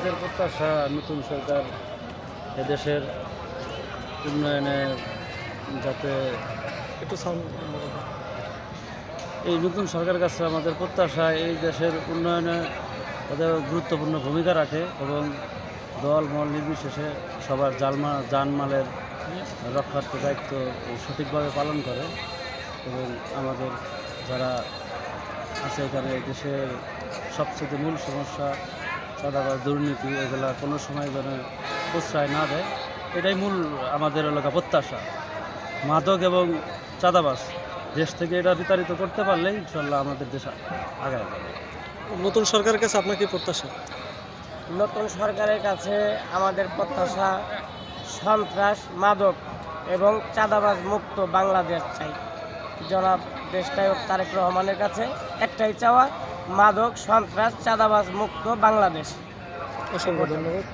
আমাদের প্রত্যাশা নতুন সরকার এদেশের উন্নয়নে যাতে একটু এই নতুন সরকারের কাছে আমাদের প্রত্যাশা এই দেশের উন্নয়নে তাদের গুরুত্বপূর্ণ ভূমিকা রাখে এবং দল মল নির্বিশেষে সবার জালমা জানমালের রক্ষার্থ দায়িত্ব সঠিকভাবে পালন করে এবং আমাদের যারা আছে এখানে দেশের সবচেয়ে মূল সমস্যা চাঁদাবাজ দুর্নীতি এগুলা কোনো সময় যেন প্রশ্রয় না দেয় এটাই মূল আমাদের এলাকা প্রত্যাশা। মাদক এবং চাঁদাবাস দেশ থেকে এটা বিতাড়িত করতে পারলেই ইনশাল্লাহ আমাদের দেশ আগায় যাবে। নতুন সরকারের কাছে আপনার কি প্রত্যাশা? নতুন সরকারের কাছে আমাদের প্রত্যাশা সন্ত্রাস মাদক এবং চাঁদাবাজ মুক্ত বাংলাদেশ চাই। জনাব দেশনায়ক তারেক রহমানের কাছে একটাই চাওয়া মাদক সন্ত্রাস চাঁদাবাজ মুক্ত বাংলাদেশ। অসংখ্য ধন্যবাদ।